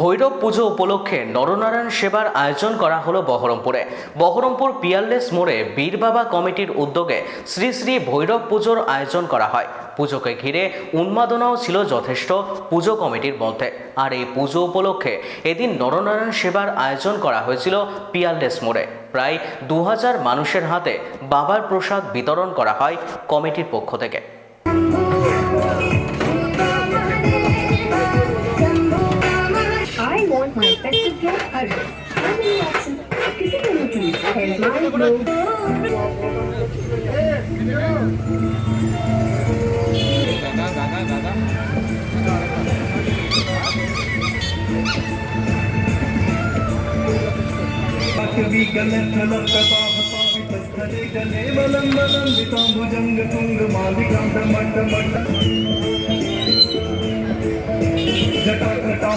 ভৈরব পুজো উপলক্ষে নরনারায়ণ সেবার আয়োজন করা হলো বহরমপুরে। বহরমপুর পিয়ারলেস মোড়ে বীর বাবা কমিটির উদ্যোগে শ্রী শ্রী ভৈরব পুজোর আয়োজন করা হয়। পুজোকে ঘিরে উন্মাদনাও ছিল যথেষ্ট পুজো কমিটির মধ্যে। আর এই পুজো উপলক্ষে এদিন নরনারায়ণ সেবার আয়োজন করা হয়েছিল পিয়ারলেস মোড়ে। প্রায় দু হাজার মানুষের হাতে বাবার প্রসাদ বিতরণ করা হয় কমিটির পক্ষ থেকে। perspective from others. How many Tung मालिकम टमट टमट